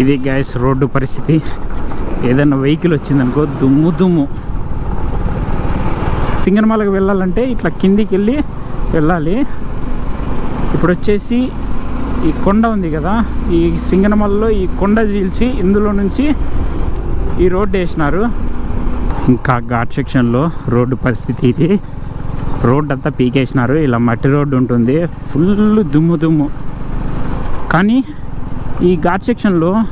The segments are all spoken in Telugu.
ఇది గ్యాస్ రోడ్డు పరిస్థితి. ఏదైనా వెహికల్ వచ్చిందనుకో దుమ్ము దుమ్ము. సింగనమాలకు వెళ్ళాలంటే ఇట్లా కిందికి వెళ్ళి వెళ్ళాలి. ఇప్పుడు వచ్చేసి ఈ కొండ ఉంది కదా ఈ సింగనమల్లో ఈ కొండ చీల్చి ఇందులో నుంచి ఈ రోడ్డు వేసినారు. ఇంకా ఘాట్ సెక్షన్లో రోడ్డు పరిస్థితి ఇది. రోడ్డు అంతా పీకేసినారు. ఇలా మట్టి రోడ్డు ఉంటుంది. ఫుల్ దుమ్ము దుమ్ము. కానీ ఈ ఘాట్ సెక్షన్లో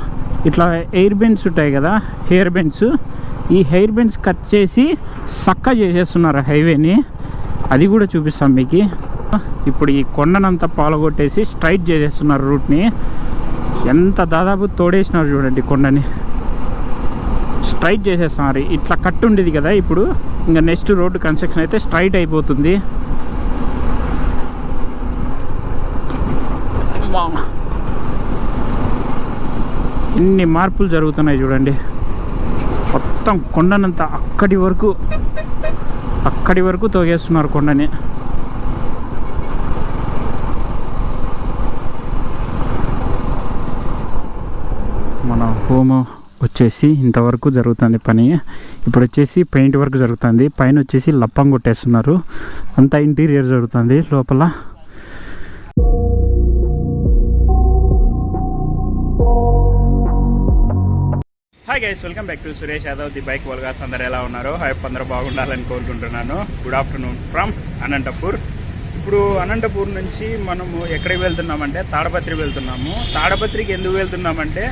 ఇట్లా ఎయిర్ బెండ్స్ ఉంటాయి కదా హెయిర్ బెండ్స్. ఈ హెయిర్ బెండ్స్ కట్ చేసి సక్క చేసేస్తున్నారు హైవేని. అది కూడా చూపిస్తాం మీకు. ఇప్పుడు ఈ కొండనంతా పాలగొట్టేసి స్ట్రైట్ చేసేస్తున్నారు రూట్ని. ఎంత దాదాపు తోడేసినారు చూడండి కొండని. స్ట్రైట్ చేసేస్తున్నారు. ఇట్లా కట్ ఉండేది కదా ఇప్పుడు. ఇంకా నెక్స్ట్ రోడ్డు కన్స్ట్రక్షన్ అయితే స్ట్రైట్ అయిపోతుంది. ఎన్ని మార్పులు జరుగుతున్నాయి చూడండి. మొత్తం కొండనంత అక్కడి వరకు అక్కడి వరకు తోగేస్తున్నారు కొండని. మన హోమ్ వచ్చేసి ఇంతవరకు జరుగుతుంది పని. ఇప్పుడు వచ్చేసి పెయింట్ వర్క్ జరుగుతుంది. పైన వచ్చేసి లప్పం కొట్టేస్తున్నారు. అంతా ఇంటీరియర్ జరుగుతుంది లోపల. Hi guys welcome back to Suresh Yadav the bike vlogs అందరు ఎలా ఉన్నారు? హైప్ అందరూ బాగుండాలని కోరుకుంటున్నాను. గుడ్ ఆఫ్టర్నూన్ ఫ్రమ్ అనంతపూర్ ఇప్పుడు అనంతపూర్ నుంచి మనము ఎక్కడికి వెళ్తున్నామంటే తాడపత్రి వెళ్తున్నాము. తాడపత్రికి ఎందుకు వెళ్తున్నామంటే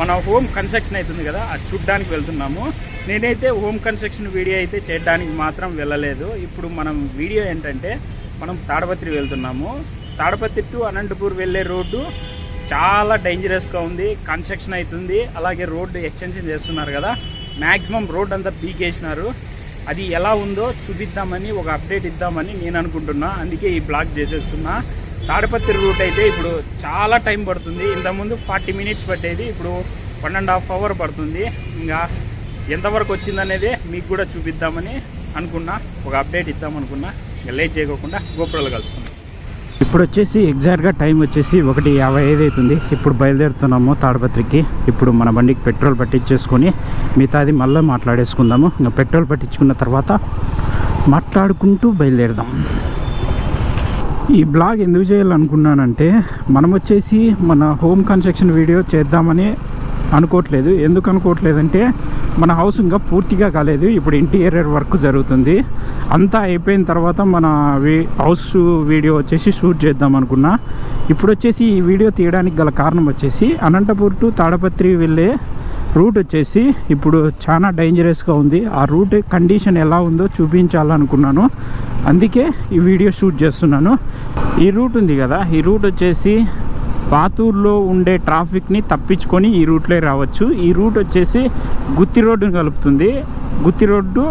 మన హోమ్ కన్స్ట్రక్షన్ అవుతుంది కదా అది చూడ్డానికి వెళ్తున్నాము. నేనైతే హోమ్ కన్స్ట్రక్షన్ వీడియో అయితే చేయడానికి మాత్రం వెళ్ళలేదు. ఇప్పుడు మనం వీడియో ఏంటంటే మనం తాడపత్రి వెళ్తున్నాము. తాడపత్రి టు అనంతపూర్ వెళ్ళే రోడ్డు చాలా డేంజరస్గా ఉంది. కన్స్ట్రక్షన్ అవుతుంది అలాగే రోడ్డు ఎక్స్టెన్షన్ చేస్తున్నారు కదా. మ్యాక్సిమం రోడ్ అంతా పీకేసినారు. అది ఎలా ఉందో చూపిద్దామని ఒక అప్డేట్ ఇద్దామని నేను అనుకుంటున్నా. అందుకే ఈ బ్లాక్ చేసేస్తున్నా. తాడపత్రి రూట్ అయితే ఇప్పుడు చాలా టైం పడుతుంది. ఇంతకుముందు ఫార్టీ మినిట్స్ పట్టేది. ఇప్పుడు వన్ అండ్ హాఫ్ అవర్ పడుతుంది. ఇంకా ఎంతవరకు వచ్చిందనేది మీకు కూడా చూపిద్దామని అనుకున్నా. ఒక అప్డేట్ ఇద్దాం అనుకున్నా ఇంకా లేట్ చేయకోకుండా గోపురాలు కలుసుకున్నాం ఇప్పుడు వచ్చేసి ఎగ్జాక్ట్గా టైం వచ్చేసి ఒకటి యాభై ఐదు అవుతుంది ఇప్పుడు బయలుదేరుతున్నాము తాడపత్రికి. ఇప్పుడు మన బండికి పెట్రోల్ పట్టించేసుకొని మిగతాది మళ్ళీ మాట్లాడేసుకుందాము. ఇంకా పెట్రోల్ పట్టించుకున్న తర్వాత మాట్లాడుకుంటూ బయలుదేరదాం. ఈ బ్లాగ్ ఎందుకు చేయాలనుకున్నానంటే మనం వచ్చేసి మన హోమ్ కన్స్ట్రక్షన్ వీడియో చేద్దామని అనుకోవట్లేదు ఎందుకు అనుకోవట్లేదంటే మన హౌస్ ఇంకా పూర్తిగా కాలేదు. ఇప్పుడు ఇంటీరియర్ వర్క్ జరుగుతుంది. అంతా అయిపోయిన తర్వాత మన హౌస్ వీడియో వచ్చేసి షూట్ చేద్దాం అనుకున్నా. ఇప్పుడు వచ్చేసి ఈ వీడియో తీయడానికి గల కారణం వచ్చేసి అనంతపూర్ టు తాడపత్రి వెళ్ళే రూట్ వచ్చేసి ఇప్పుడు చాలా డేంజరస్గా ఉంది. ఆ రూట్ కండిషన్ ఎలా ఉందో చూపించాలనుకున్నాను. అందుకే ఈ వీడియో షూట్ చేస్తున్నాను. ఈ రూట్ ఉంది కదా ఈ రూట్ వచ్చేసి పాతూరులో ఉండే ట్రాఫిక్ని తప్పించుకొని ఈ రూట్లో రావచ్చు. ఈ రూట్ వచ్చేసి గుత్తి రోడ్డుని కలుపుతుంది. గుత్తి రోడ్డు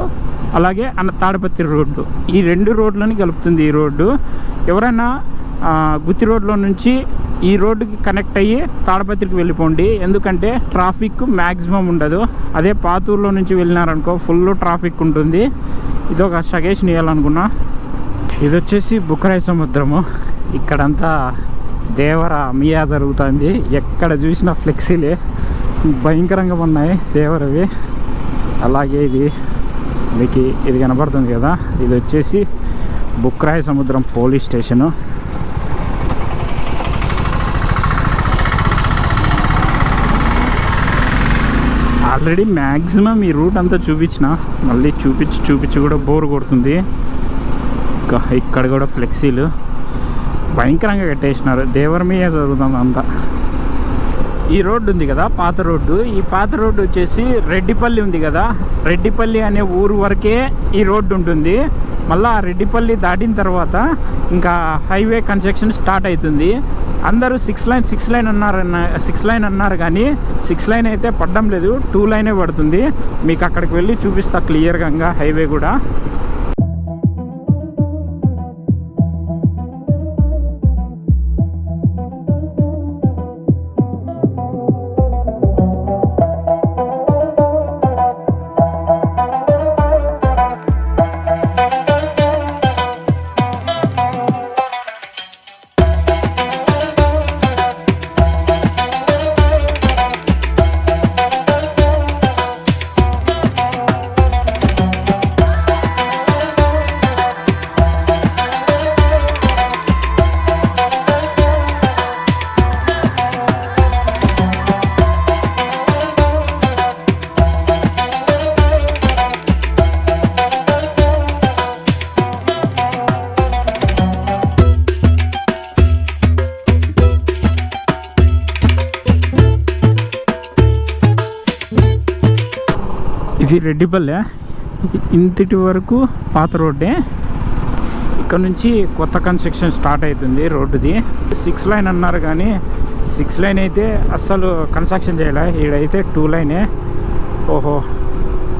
అలాగే అన్న తాడపత్రి రోడ్డు. ఈ రెండు రోడ్లని కలుపుతుంది ఈ రోడ్డు. ఎవరైనా గుత్తి రోడ్లో నుంచి ఈ రోడ్డుకి కనెక్ట్ అయ్యి తాడపత్రికి వెళ్ళిపోండి. ఎందుకంటే ట్రాఫిక్ మ్యాక్సిమం ఉండదు. అదే పాతూరులో నుంచి వెళ్ళినారనుకో ఫుల్ ట్రాఫిక్ ఉంటుంది. ఇది ఒక సజెషన్ ఇవ్వాలనుకున్నా ఇది వచ్చేసి బుక్కరాయి సముద్రము. ఇక్కడంతా దేవర మియా జరుగుతుంది. ఎక్కడ చూసినా ఫ్లెక్సీలే. భయంకరంగా ఉన్నాయి దేవరవి. అలాగే ఇది మీకు ఇది కనబడుతుంది కదా. ఇది వచ్చేసి Bukkarayasamudram police station. Already maximum ఈ రూట్ అంతా చూపించిన. మళ్ళీ చూపించి చూపించి కూడా బోర్ కొడుతుంది. ఇంకా ఇక్కడ కూడా ఫ్లెక్సీలు. భయంకరంగా కట్టేసినారు. దేవరమీయ జరుగుతుంది అంతా. ఈ రోడ్డు ఉంది కదా పాత రోడ్డు. ఈ పాత రోడ్డు వచ్చేసి రెడ్డిపల్లి ఉంది కదా. రెడ్డిపల్లి అనే ఊరు వరకే ఈ రోడ్డు ఉంటుంది. మళ్ళీ ఆ రెడ్డిపల్లి దాటిన తర్వాత ఇంకా హైవే కన్స్ట్రక్షన్ స్టార్ట్ అవుతుంది. అందరూ సిక్స్ లైన్ సిక్స్ లైన్ అన్నారు సిక్స్ లైన్ అన్నారు కానీ సిక్స్ లైన్ అయితే పడడం లేదు. టూ లైనే పడుతుంది. మీకు అక్కడికి వెళ్ళి చూపిస్తా క్లియర్గా హైవే కూడా. రెడ్డిపల్లె ఇంతటి వరకు పాత రోడ్డే. ఇక్కడ నుంచి కొత్త కన్స్ట్రక్షన్ స్టార్ట్ అవుతుంది రోడ్డుది. సిక్స్ లైన్ అన్నారు కానీ సిక్స్ లైన్ అయితే అస్సలు కన్స్ట్రక్షన్ చేయలే. ఈడైతే టూ లైనే. ఓహో.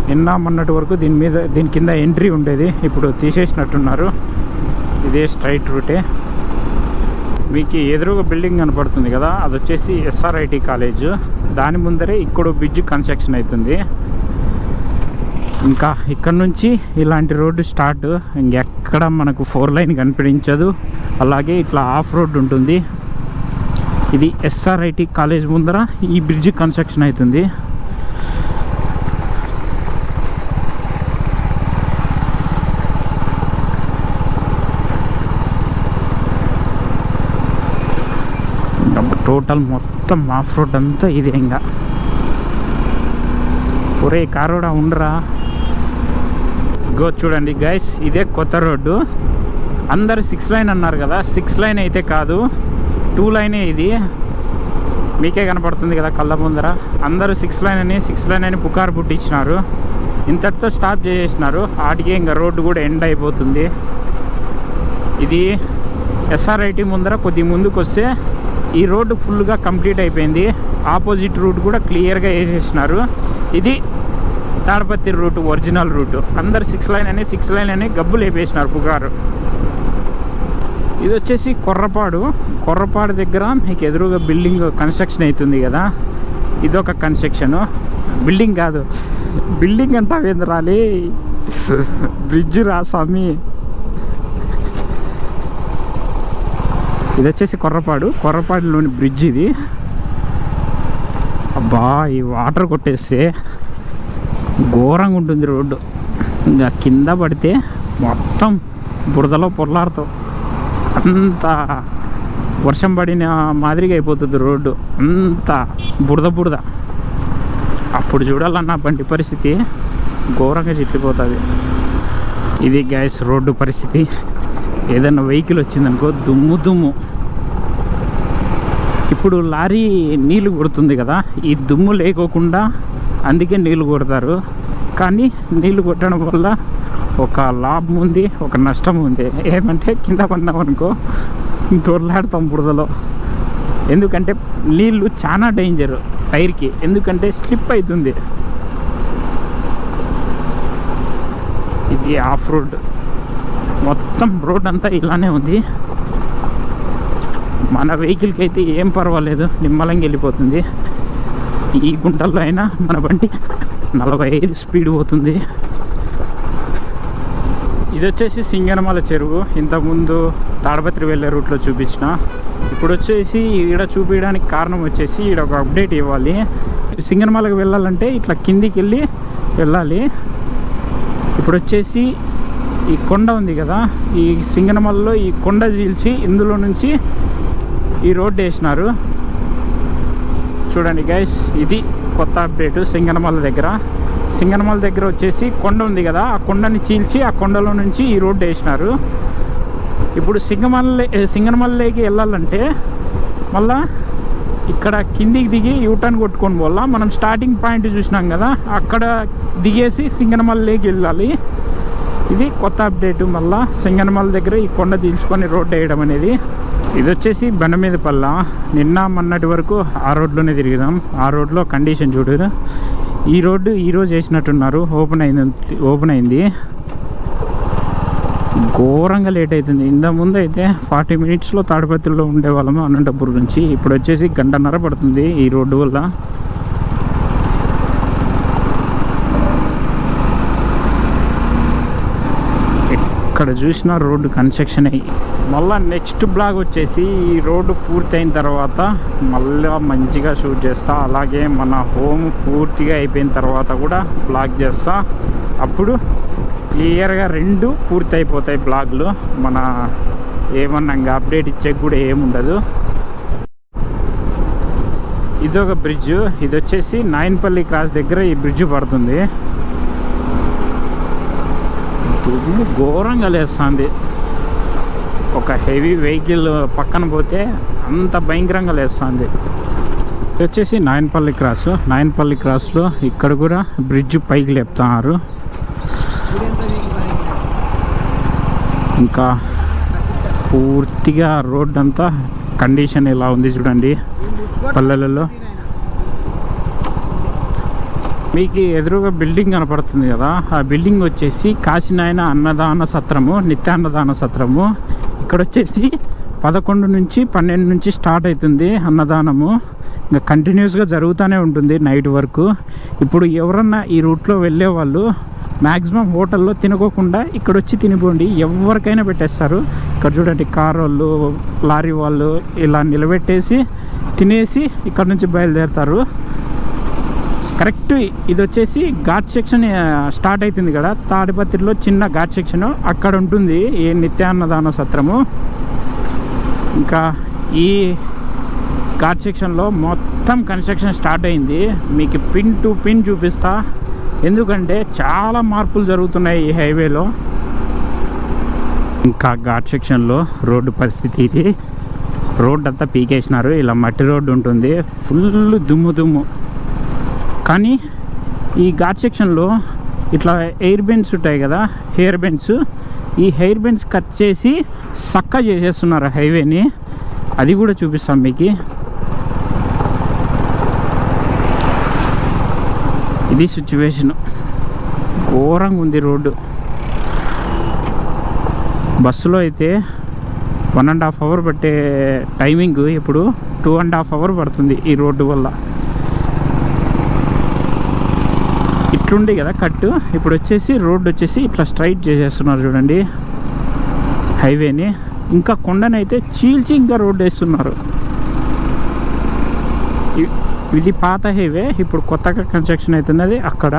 నిన్న మొన్నటి వరకు దీని మీద దీని కింద ఎంట్రీ ఉండేది. ఇప్పుడు తీసేసినట్టున్నారు. ఇదే స్ట్రైట్ రూటే. మీకు ఎదురుగా బిల్డింగ్ కనపడుతుంది కదా. అది వచ్చేసి ఎస్ఆర్ఐటి కాలేజ్. దాని ముందరే ఇక్కడ బ్రిడ్జ్ కన్స్ట్రక్షన్ అవుతుంది. ఇంకా ఇక్కడ నుంచి ఇలాంటి రోడ్డు స్టార్ట్. ఇంకెక్కడ మనకు ఫోర్ లైన్ కనిపించదు. అలాగే ఇట్లా ఆఫ్ రోడ్ ఉంటుంది. ఇది ఎస్ఆర్ఐటి కాలేజ్ ముందర ఈ బ్రిడ్జ్ కన్స్ట్రక్షన్ అవుతుంది. టోటల్ మొత్తం ఆఫ్ రోడ్ అంతా ఇదే ఇంకా. ఒరే కారోడా ఉండరా? గో చూడండి గైస్ ఇదే కొత్త రోడ్డు. అందరు సిక్స్ లైన్ అన్నారు కదా సిక్స్ లైన్ అయితే కాదు టూ లైనే ఇది. మీకే కనపడుతుంది కదా కళ్ళ ముందర. అందరూ సిక్స్ లైన్ అని సిక్స్ లైన్ అని పుకారు పుట్టించినారు. ఇంతటితో స్టాప్ చేసేసినారు. ఆటికి ఇంకా రోడ్డు కూడా ఎండ్ అయిపోతుంది. ఇది ఎస్ఆర్ఐటి ముందర కొద్ది ముందుకు వస్తే ఈ రోడ్డు ఫుల్గా కంప్లీట్ అయిపోయింది. ఆపోజిట్ రూట్ కూడా క్లియర్గా వేసేసినారు. ఇది తాడపత్రి రూట్ ఒరిజినల్ రూట్. అందరు సిక్స్ లైన్ అని సిక్స్ లైన్ అని గబ్బులు వేపేసినారు పుగారు ఇది వచ్చేసి కొర్రపాడు. కొర్రపాడు దగ్గర మీకు ఎదురుగా బిల్డింగ్ కన్స్ట్రక్షన్ అవుతుంది కదా. ఇదొక కన్స్ట్రక్షను బిల్డింగ్ కాదు. బిల్డింగ్ అంతా వేంద్రాలి బ్రిడ్జ్ రా స్వామి. ఇది వచ్చేసి కొర్రపాడు. కొర్రపాడులోని బ్రిడ్జ్ ఇది. అబ్బా ఈ వాటర్ కొట్టేస్తే ఘోరంగా ఉంటుంది రోడ్డు. ఇంకా కింద పడితే మొత్తం బురదలో పొర్లాడుతావు. అంత వర్షం పడిన మాదిరిగా అయిపోతుంది రోడ్డు. అంత బురద బురద. అప్పుడు చూడాలన్న బండి పరిస్థితి ఘోరంగా చిట్లిపోతుంది. ఇది గ్యాస్ రోడ్డు పరిస్థితి. ఏదైనా వెహికల్ వచ్చిందనుకో దుమ్ము దుమ్ము. ఇప్పుడు లారీ నీళ్ళు కొడుతుంది కదా ఈ దుమ్ము లేకోకుండా అందుకే నీళ్ళు కొడతారు. కానీ నీళ్ళు కొట్టడం వల్ల ఒక లాభం ఉంది ఒక నష్టం ఉంది. ఏమంటే కింద పడినాం అనుకో దొరలాడతాం బురదలో. ఎందుకంటే నీళ్ళు చాలా డేంజర్ టైర్కి ఎందుకంటే స్లిప్ అవుతుంది ఇది ఆఫ్ రోడ్. మొత్తం రోడ్ అంతా ఇలానే ఉంది. మన వెహికల్కి అయితే ఏం పర్వాలేదు. నిమ్మలంగా వెళ్ళిపోతుంది. ఈ గుంటల్లో అయినా మన బండి నలభై ఐదు స్పీడ్ పోతుంది. ఇది వచ్చేసి సింగనమల చెరువు. ఇంతకుముందు తాడపత్రి వెళ్ళే రూట్లో చూపించిన. ఇప్పుడు వచ్చేసి ఈడ చూపించడానికి కారణం వచ్చేసి ఈడ ఒక అప్డేట్ ఇవ్వాలి. సింగనమలకి వెళ్ళాలంటే ఇట్లా కిందికి వెళ్ళి వెళ్ళాలి. ఇప్పుడు వచ్చేసి ఈ కొండ ఉంది కదా ఈ సింగనమలలో ఈ కొండ చీల్చి ఇందులో నుంచి ఈ రోడ్డు వేసినారు. చూడండి గైస్ ఇది కొత్త అప్డేట్ సింగనమల దగ్గర. సింగనమల దగ్గర వచ్చేసి కొండ ఉంది కదా ఆ కొండని చీల్చి ఆ కొండలో నుంచి ఈ రోడ్డు వేసినారు. ఇప్పుడు సింగమల్ల సింగనమల్లకి వెళ్ళాలంటే మళ్ళా ఇక్కడ కిందికి దిగి యూటర్న్ కొట్టుకొని పోవాలా? మనం స్టార్టింగ్ పాయింట్ చూసినాం కదా అక్కడ దిగేసి సింగనమల్లకి వెళ్ళాలి. ఇది కొత్త అప్డేట్ మళ్ళా సింగనమల దగ్గర ఈ కొండ తీల్చుకొని రోడ్డు వేయడం అనేది. ఇది వచ్చేసి బండ మీద పల్ల. నిన్న మొన్నటి వరకు ఆ రోడ్లోనే తిరిగిదాం ఆ రోడ్లో కండిషన్ చూడు ఈ రోడ్డు ఈరోజు వేసినట్టున్నారు. ఓపెన్ అయింది ఓపెన్ అయింది. ఘోరంగా లేట్ అవుతుంది ఇంత ముందు అయితే ఫార్టీ మినిట్స్లో తాడిపత్రిలో ఉండేవాళ్ళము అనంతపూర్ నుంచి. ఇప్పుడు వచ్చేసి గంటన్నర పడుతుంది ఈ రోడ్డు వల్ల. ఎక్కడ చూసినా రోడ్డు కన్స్ట్రక్షన్ అయ్యి మళ్ళీ నెక్స్ట్ బ్లాగ్ వచ్చేసి ఈ రోడ్డు పూర్తయిన తర్వాత మళ్ళీ మంచిగా షూట్ చేస్తా అలాగే మన హోమ్ పూర్తిగా అయిపోయిన తర్వాత కూడా బ్లాగ్ చేస్తా. అప్పుడు క్లియర్గా రెండు పూర్తి అయిపోతాయి బ్లాగ్లు మన ఏమన్నా ఇంకా అప్డేట్ ఇచ్చే కూడా ఏముండదు ఇదొక బ్రిడ్జ్ ఇది వచ్చేసి నాయన్పల్లి క్రాస్ దగ్గర ఈ బ్రిడ్జ్ పడుతుంది. తుమ్ము ఘోరంగా లేస్తుంది. ఒక హెవీ వెహికల్ పక్కన పోతే అంత భయంకరంగా లేస్తుంది. వచ్చేసి నాయనపల్లి క్రాస్. నాయనపల్లి క్రాస్లో ఇక్కడ కూడా బ్రిడ్జ్ పైకి లేపుతున్నారు. ఇంకా పూర్తిగా రోడ్ అంతా కండిషన్ ఎలా ఉంది చూడండి. పల్లెలలో మీకు ఎదురుగా బిల్డింగ్ కనపడుతుంది కదా. ఆ బిల్డింగ్ వచ్చేసి కాశీనాయన అన్నదాన సత్రము నిత్యాన్నదాన సత్రము. ఇక్కడ వచ్చేసి పదకొండు నుంచి పన్నెండు నుంచి స్టార్ట్ అవుతుంది అన్నదానము. ఇంకా కంటిన్యూస్గా జరుగుతూనే ఉంటుంది నైట్ వరకు. ఇప్పుడు ఎవరన్నా ఈ రూట్లో వెళ్ళే వాళ్ళు మ్యాక్సిమం హోటల్లో తినుకోకుండా ఇక్కడ వచ్చి తినిపోండి. ఎవరికైనా పెట్టేస్తారు. ఇక్కడ చూడండి కార్ వాళ్ళు లారీ వాళ్ళు ఇలా నిలబెట్టేసి తినేసి ఇక్కడ నుంచి బయలుదేరుతారు. కరెక్ట్ ఇది వచ్చేసి ఘాట్ సెక్షన్ స్టార్ట్ అవుతుంది కదా. తాడిపత్రిలో చిన్న ఘాట్ సెక్షన్ అక్కడ ఉంటుంది ఈ నిత్యాన్నదాన సత్రము. ఇంకా ఈ ఘాట్ సెక్షన్లో మొత్తం కన్స్ట్రక్షన్ స్టార్ట్ అయింది. మీకు పిన్ టు పిన్ చూపిస్తా. ఎందుకంటే చాలా మార్పులు జరుగుతున్నాయి ఈ హైవేలో. ఇంకా ఘాట్ సెక్షన్లో రోడ్డు పరిస్థితి ఇది. రోడ్ అంతా పీకేసినారు. ఇలా మట్టి రోడ్డు ఉంటుంది. ఫుల్ దుమ్ము దుమ్ము. కానీ ఈ ఘాట్ సెక్షన్లో ఇట్లా ఎయిర్ బెండ్స్ ఉంటాయి కదా హెయిర్ బెండ్స్ ఈ హెయిర్ బెండ్స్ కట్ చేసి సక్క చేసేస్తున్నారు హైవేని. అది కూడా చూపిస్తాం మీకు. ఇది సిచ్యువేషన్. ఘోరంగా ఉంది రోడ్డు. బస్సులో అయితే వన్ అండ్ హాఫ్ అవర్ పట్టే టైమింగ్ ఇప్పుడు టూ అండ్ హాఫ్ అవర్ పడుతుంది ఈ రోడ్డు వల్ల. ఇట్లుండే కదా కట్టు. ఇప్పుడు వచ్చేసి రోడ్డు వచ్చేసి ఇట్లా స్ట్రైట్ చేసేస్తున్నారు చూడండి. హైవేని. ఇంకా కొండనైతే చీల్చి ఇంకా రోడ్డు వేస్తున్నారు. ఇది పాత హైవే. ఇప్పుడు కొత్తగా కన్స్ట్రక్షన్ అవుతున్నది అక్కడ.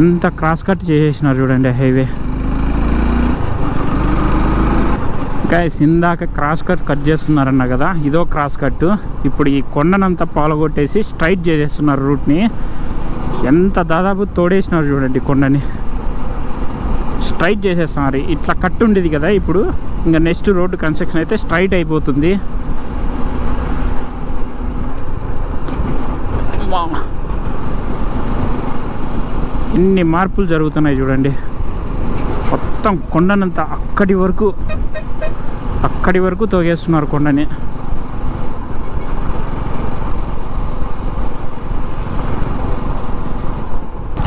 ఎంత క్రాస్ కట్ చేసేసినారు చూడండి హైవే. గాయస్ ఇందాక క్రాస్ కట్ కట్ చేస్తున్నారన్న కదా ఇదో క్రాస్ కట్ ఇప్పుడు ఈ కొండనంతా పాలగొట్టేసి స్ట్రైట్ చేసేస్తున్నారు రూట్ని ఎంత దాదాపు తోడేసినారు చూడండి కొండని. స్ట్రైట్ చేసేస్తున్నారు. ఇట్లా కట్ ఉండేది కదా ఇప్పుడు. ఇంకా నెక్స్ట్ రోడ్డు కన్స్ట్రక్షన్ అయితే స్ట్రైట్ అయిపోతుంది. ఇన్ని మార్పులు జరుగుతున్నాయి చూడండి. మొత్తం కొండనంతా అక్కడి వరకు అక్కడి వరకు తోగేస్తున్నారు కొండని.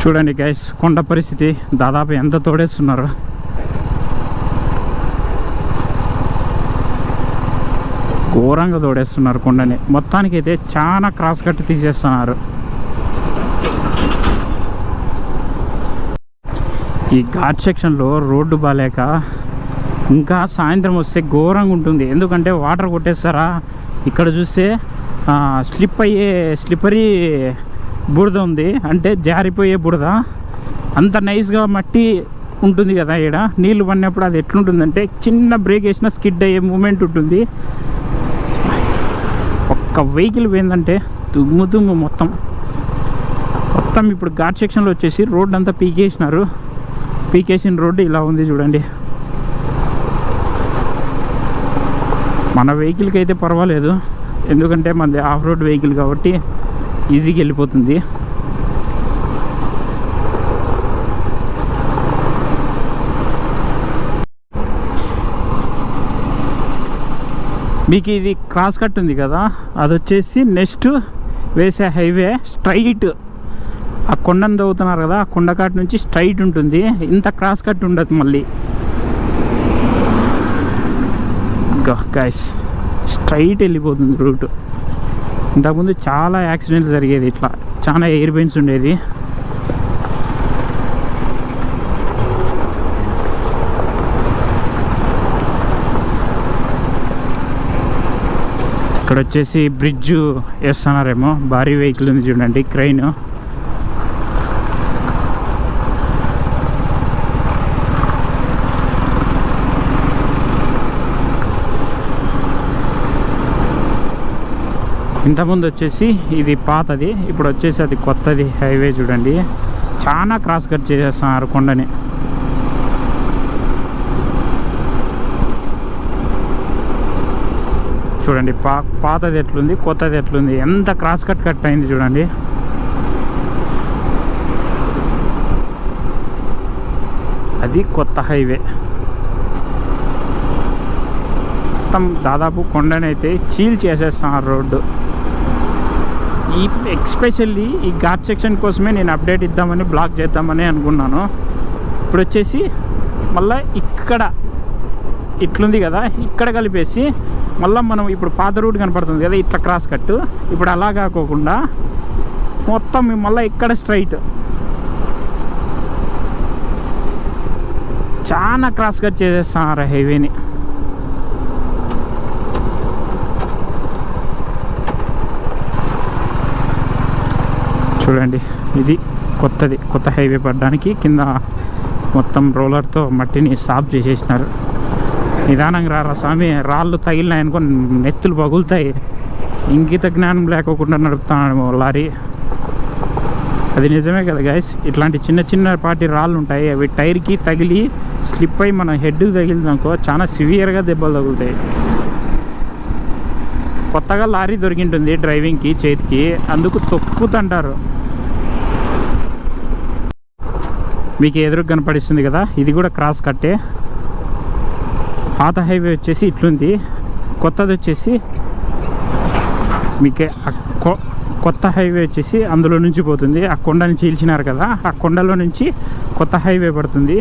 చూడండి గైస్ కొండ పరిస్థితి దాదాపు ఎంత తోడేస్తున్నారు? ఘోరంగా తోడేస్తున్నారు కొండని. మొత్తానికైతే చాలా క్రాస్ కట్ తీసేస్తున్నారు. ఈ ఘాట్ సెక్షన్లో రోడ్డు బాగాలేక ఇంకా సాయంత్రం వస్తే ఘోరంగా ఉంటుంది. ఎందుకంటే వాటర్ కొట్టేస్తారా? ఇక్కడ చూస్తే స్లిప్ అయ్యే స్లిప్పరీ బురద ఉంది. అంటే జారిపోయే బురద. అంత నైస్గా మట్టి ఉంటుంది కదా ఇక్కడ నీళ్ళు పడినప్పుడు అది ఎట్లుంటుందంటే చిన్న బ్రేక్ వేసినా స్కిడ్ అయ్యే మూమెంట్ ఉంటుంది. ఒక్క వెహికల్ పోయిందంటే దుమ్ము దుమ్ము మొత్తం. మొత్తం ఇప్పుడు ఘాట్ సెక్షన్లో వచ్చేసి రోడ్ అంతా పీకేసినారు. పీకేసిన రోడ్డు ఇలా ఉంది చూడండి. మన వెహికల్కి అయితే పర్వాలేదు. ఎందుకంటే మనది ఆఫ్ రోడ్ వెహికల్ కాబట్టి ఈజీగా వెళ్ళిపోతుంది. మీకు ఇది క్రాస్ కట్ ఉంది కదా అది వచ్చేసి నెక్స్ట్ వేసే హైవే స్ట్రైట్. ఆ కొండను తవ్వుతున్నారు కదా ఆ కొండకాటు నుంచి స్ట్రైట్ ఉంటుంది. ఇంత క్రాస్ కట్ ఉండదు మళ్ళీ. గైస్ స్ట్రైట్ వెళ్ళిపోతుంది రూట్. ఇంతకుముందు చాలా యాక్సిడెంట్స్ జరిగేది ఇట్లా. చాలా ఎయిర్ బెయిన్స్ ఉండేది. ఇక్కడ వచ్చేసి బ్రిడ్జ్ వేస్తున్నారేమో. భారీ వెహికల్ ఉంది చూడండి క్రైన్ ఇంతకుముందు వచ్చేసి ఇది పాతది ఇప్పుడు వచ్చేసి అది కొత్తది హైవే చూడండి. చాలా క్రాస్ కట్ చేసేస్తున్నారు కొండని. చూడండి పా పాతది ఎట్లుంది కొత్తది ఎట్లుంది ఎంత క్రాస్ కట్ కట్ అయింది చూడండి. అది కొత్త హైవే. మొత్తం దాదాపు కొండనైతే చీల్ చేసేస్తున్నారు రోడ్డు. ఈ ఎక్స్పెషల్లీ ఈ ఘాట్ సెక్షన్ కోసమే నేను అప్డేట్ ఇద్దామని బ్లాక్ చేద్దామని అనుకున్నాను. ఇప్పుడు వచ్చేసి మళ్ళీ ఇక్కడ ఇట్లుంది కదా ఇక్కడ కలిపేసి మళ్ళీ మనం ఇప్పుడు పాత రూట్ కనపడుతుంది కదా ఇట్లా క్రాస్ కట్ ఇప్పుడు అలా కాకోకుండా మొత్తం మళ్ళీ ఇక్కడ స్ట్రైట్. చాలా క్రాస్ కట్ చేసేస్తున్నారు హైవేని. చూడండి. ఇది కొత్తది. కొత్త హైవే పడడానికి కింద మొత్తం రోలర్తో మట్టిని సాఫ్ చేసేసినారు. నిదానంగా రారా స్వామి? రాళ్ళు తగిలినాయనుకో నెత్తులు పగులుతాయి. ఇంకిత జ్ఞానం లేకోకుండా నడుపుతాను లారీ. అది నిజమే కదా గైస్ ఇట్లాంటి చిన్న చిన్న పాటి రాళ్ళు ఉంటాయి. అవి టైర్కి తగిలి స్లిప్ అయి మన హెడ్కి తగిలిందనుకో చాలా సివియర్గా దెబ్బలు తగులుతాయి. కొత్తగా లారీ దొరికింటుంది డ్రైవింగ్కి చేతికి. అందుకు తొక్కుతుంటారు. మీకు ఎదురు కనపడిస్తుంది కదా ఇది కూడా క్రాస్ కట్టే. పాత హైవే వచ్చేసి ఇట్లుంది. కొత్తది వచ్చేసి మీకు కొ- కొత్త హైవే వచ్చేసి అందులో నుంచి పోతుంది. ఆ కొండని చీల్చినారు కదా ఆ కొండలో నుంచి కొత్త హైవే పడుతుంది.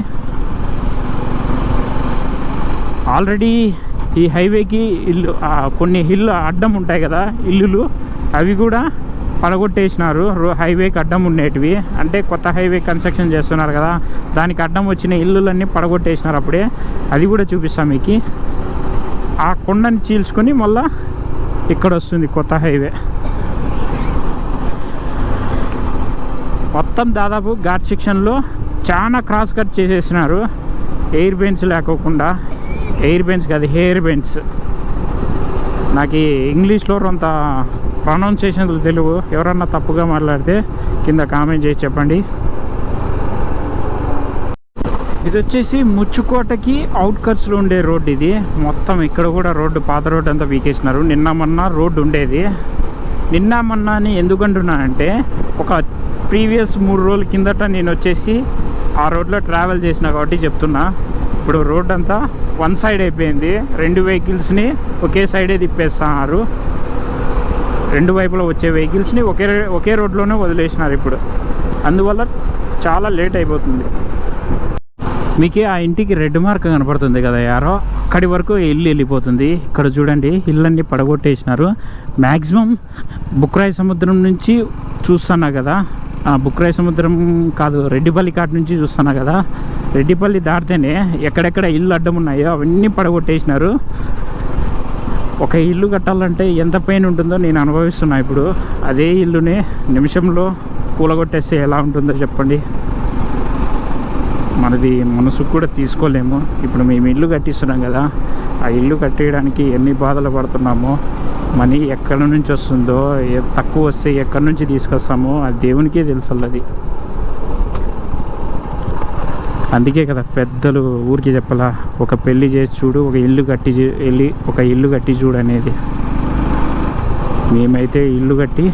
ఆల్రెడీ ఈ హైవేకి ఇల్లు కొన్ని హిల్ అడ్డం ఉంటాయి కదా ఇల్లులు అవి కూడా పడగొట్టేసినారు. రో హైవేకి అడ్డం ఉండేటివి. అంటే కొత్త హైవే కన్స్ట్రక్షన్ చేస్తున్నారు కదా దానికి అడ్డం వచ్చిన ఇల్లులన్నీ పడగొట్టేసినారు అప్పుడే. అది కూడా చూపిస్తాం మీకు. ఆ కొండని చీల్చుకొని మళ్ళా ఇక్కడ వస్తుంది కొత్త హైవే. మొత్తం దాదాపు ఘాట్ సెక్షన్లో చాలా క్రాస్ కట్ చేసేసినారు. ఎయిర్ బెన్స్ లేకోకుండా. ఎయిర్ బెన్స్ కాదు హెయిర్ బెన్స్ నాకు ఇంగ్లీష్లో కొంత ప్రొనౌన్సియేషన్లు తెలుగు ఎవరన్నా తప్పుగా మాట్లాడితే కింద కామెంట్ చేసి చెప్పండి. ఇది వచ్చేసి ముచ్చుకోటకి అవుట్కట్స్లో ఉండే రోడ్ ఇది. మొత్తం ఇక్కడ కూడా రోడ్డు పాత రోడ్డు అంతా పీకేసినారు. నిన్న మొన్న రోడ్డు ఉండేది. నిన్న మొన్న అని ఎందుకంటున్నానంటే ఒక ప్రీవియస్ మూడు రోజుల కిందట నేను వచ్చేసి ఆ రోడ్లో ట్రావెల్ చేసిన కాబట్టి చెప్తున్నా. ఇప్పుడు రోడ్ అంతా వన్ సైడ్ అయిపోయింది. రెండు వెహికల్స్ని ఒకే సైడే తిప్పేస్తున్నారు. రెండు వైపులా వచ్చే వెహికల్స్ని ఒకే ఒకే రోడ్లోనే వదిలేసినారు ఇప్పుడు. అందువల్ల చాలా లేట్ అయిపోతుంది. మీకు ఆ ఇంటికి రెడ్ మార్క్ కనపడుతుంది కదా యారో? అక్కడి వరకు ఇల్లు వెళ్ళిపోతుంది. ఇక్కడ చూడండి ఇల్లన్నీ పడగొట్టేసినారు. మ్యాక్సిమం బుక్రాయి సముద్రం నుంచి చూస్తున్నా కదా. ఆ బుక్రాయి సముద్రం కాదు రెడ్డిపల్లి కాటి నుంచి చూస్తున్నా కదా. రెడ్డిపల్లి దాటితేనే ఎక్కడెక్కడ ఇల్లు అడ్డం ఉన్నాయో అవన్నీ పడగొట్టేసినారు. ఒక ఇల్లు కట్టాలంటే ఎంత పెయిన్ ఉంటుందో నేను అనుభవిస్తున్నా ఇప్పుడు. అదే ఇల్లుని నిమిషంలో కూలగొట్టేస్తే ఎలా ఉంటుందో చెప్పండి. మనది మనసుకు కూడా తీసుకోలేము. ఇప్పుడు మేము ఇల్లు కట్టిస్తున్నాం కదా ఆ ఇల్లు కట్టేయడానికి ఎన్ని బాధలు పడుతున్నామో మనీ ఎక్కడి నుంచి వస్తుందో తక్కువ వస్తే ఎక్కడి నుంచి తీసుకొస్తామో అది దేవునికే తెలుసు అది అందుకే కదా పెద్దలు ఊరికి చెప్పాలా ఒక పెళ్ళి చేసి చూడు ఒక ఇల్లు కట్టి వెళ్ళి ఒక ఇల్లు కట్టి చూడు అనేది. మేమైతే ఇల్లు కట్టి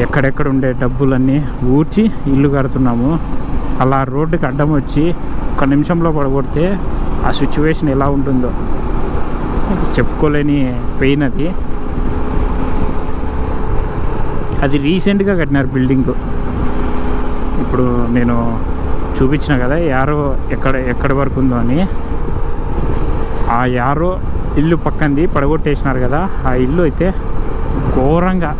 ఎక్కడెక్కడ ఉండే డబ్బులన్నీ ఊడ్చి ఇల్లు కడుతున్నాము. అలా రోడ్డుకి అడ్డం వచ్చి ఒక నిమిషంలో పడగొడితే ఆ సిచ్యువేషన్ ఎలా ఉంటుందో చెప్పుకోలేని పెయిన్ అది. అది రీసెంట్గా కట్టినారు బిల్డింగ్. ఇప్పుడు నేను చూపించిన కదా యారో ఎక్కడ ఎక్కడి వరకు ఉందో అని. ఆ యారో ఇల్లు పక్కంది పడగొట్టేసినారు కదా ఆ ఇల్లు అయితే ఘోరంగా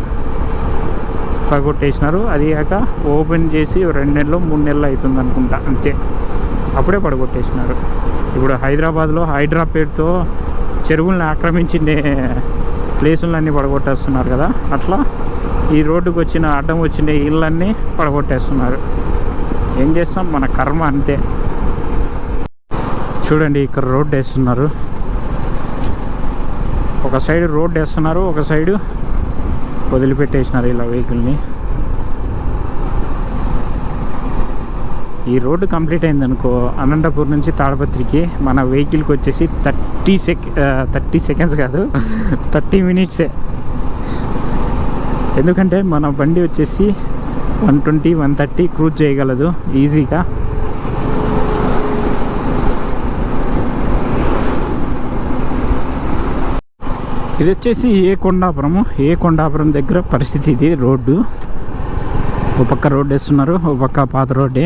పడగొట్టేసినారు. అది కాక ఓపెన్ చేసి రెండు నెలలు మూడు నెలలు అవుతుంది అనుకుంటా అంతే. అప్పుడే పడగొట్టేసినారు. ఇప్పుడు హైదరాబాద్లో హైడ్రా పేరుతో చెరువుల్ని ఆక్రమించిండే ప్లేసులన్నీ పడగొట్టేస్తున్నారు కదా అట్లా ఈ రోడ్డుకు వచ్చిన అడ్డం వచ్చిన ఇళ్ళన్నీ పడగొట్టేస్తున్నారు. ఏం చేస్తాం? మన కర్మ అంతే. చూడండి ఇక్కడ రోడ్ వేస్తున్నారు. ఒక సైడ్ రోడ్ వేస్తున్నారు ఒక సైడు వదిలిపెట్టేసినారు ఇలా వెహికల్ని. ఈ రోడ్డు కంప్లీట్ అయిందనుకో అనంతపూర్ నుంచి తాడపత్రికి మన వెహికల్కి వచ్చేసి థర్టీ సెక్ థర్టీ సెకండ్స్ కాదు థర్టీ మినిట్సే. ఎందుకంటే మన బండి వచ్చేసి one twenty one thirty cruise చేయగలదు. ఈజీగా. ఇది వచ్చేసి ఏ కొండాపురము? ఏ కొండాపురం దగ్గర పరిస్థితి ఇది? రోడ్డు. ఒక పక్క రోడ్డు వేస్తున్నారు ఒక పక్క పాత రోడ్డే.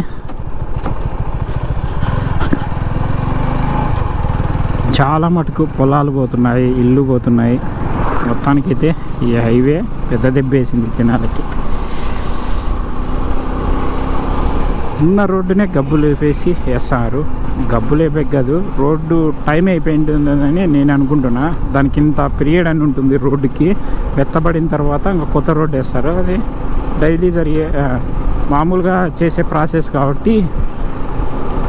చాలా మటుకు పొలాలు పోతున్నాయి ఇల్లు పోతున్నాయి. మొత్తానికైతే ఈ హైవే పెద్ద దెబ్బేసింది జనాలకి. ఉన్న రోడ్డునే గబ్బులు వేపేసి వేస్తారు. గబ్బులు లేపే కాదు రోడ్డు టైం అయిపోయింటుందని నేను అనుకుంటున్నా. దానికి ఇంత పీరియడ్ అని ఉంటుంది రోడ్డుకి. మెత్తబడిన తర్వాత ఇంకా కొత్త రోడ్డు వేస్తారు. అది డైలీ జరిగే మామూలుగా చేసే ప్రాసెస్ కాబట్టి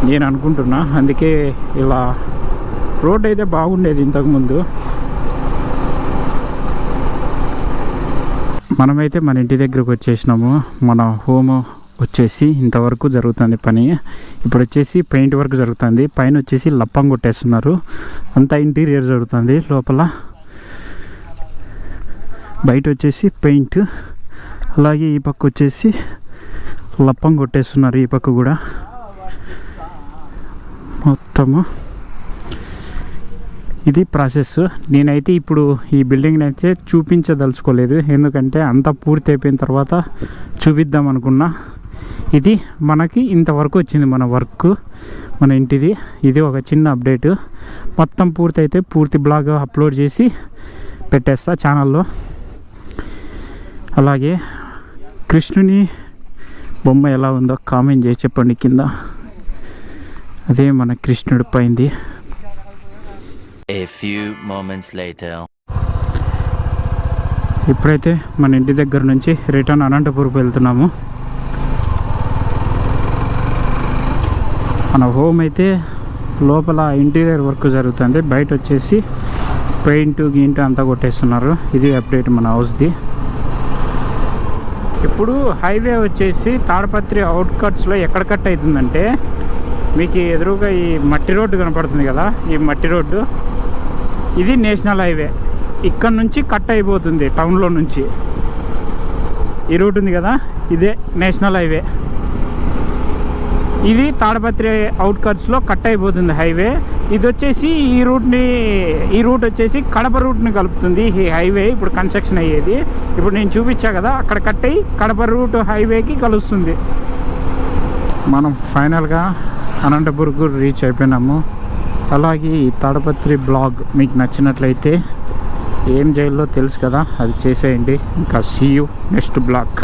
నేను అనుకుంటున్నా. అందుకే ఇలా రోడ్ అయితే బాగుండేది ఇంతకుముందు. మనమైతే మన ఇంటి దగ్గరకు వచ్చేసినాము. మన హోమ్ వచ్చేసి ఇంతవరకు జరుగుతుంది పని. ఇప్పుడు వచ్చేసి పెయింట్ వర్క్ జరుగుతుంది. పైన వచ్చేసి లప్పం కొట్టేస్తున్నారు. అంతా ఇంటీరియర్ జరుగుతుంది లోపల. బయట వచ్చేసి పెయింట్. అలాగే ఈ పక్క వచ్చేసి లప్పం కొట్టేస్తున్నారు ఈ పక్క కూడా. మొత్తము. ఇది ప్రాసెస్. నేనైతే ఇప్పుడు ఈ బిల్డింగ్ని అయితే చూపించదలుచుకోలేదు. ఎందుకంటే అంతా పూర్తి అయిపోయిన తర్వాత చూపిద్దాం అనుకున్నా ఇది మనకి ఇంతవరకు వచ్చింది మన వర్క్ మన ఇంటిది. ఇది ఒక చిన్న అప్డేట్. మొత్తం పూర్తి అయితే పూర్తి బ్లాగ్ అప్లోడ్ చేసి పెట్టేస్తా ఛానల్లో. అలాగే కృష్ణుని బొమ్మ ఎలా ఉందో కామెంట్ చేసి చెప్పండి కింద. అదే మన కృష్ణుడి పైంది. ఇప్పుడైతే మన ఇంటి దగ్గర నుంచి రిటర్న్ అనంతపూర్కి వెళ్తున్నాము. మన హోమ్ అయితే లోపల ఇంటీరియర్ వర్క్ జరుగుతుంది. బయట వచ్చేసి పెయింట్ గీంట్ అంతా కొట్టేస్తున్నారు. ఇది అప్డేట్ మన హౌస్ది ఇప్పుడు హైవే వచ్చేసి తాడపత్రి అవుట్కట్స్లో ఎక్కడ కట్ అవుతుందంటే మీకు ఎదురుగా ఈ మట్టి రోడ్డు కనపడుతుంది కదా? ఈ మట్టి రోడ్డు. ఇది నేషనల్ హైవే ఇక్కడ నుంచి కట్ అయిపోతుంది టౌన్లో నుంచి. ఈ రూట్ ఉంది కదా? ఇదే నేషనల్ హైవే ఇది తాడపత్రి అవుట్కట్స్లో కట్ అయిపోతుంది హైవే ఇది వచ్చేసి ఈ రూట్ని ఈ రూట్ వచ్చేసి కడప రూట్ని కలుపుతుంది ఈ హైవే ఇప్పుడు కన్స్ట్రక్షన్ అయ్యేది. ఇప్పుడు నేను చూపించా కదా అక్కడ కట్ అయ్యి కడప రూట్ హైవేకి కలుస్తుంది. మనం ఫైనల్గా అనంతపురకు రీచ్ అయిపోయినాము. అలాగే ఈ తాడపత్రి బ్లాగ్ మీకు నచ్చినట్లయితే ఏం చేయాలో తెలుసు కదా అది చేసేయండి. ఇంకా సీ యూ నెక్స్ట్ బ్లాక్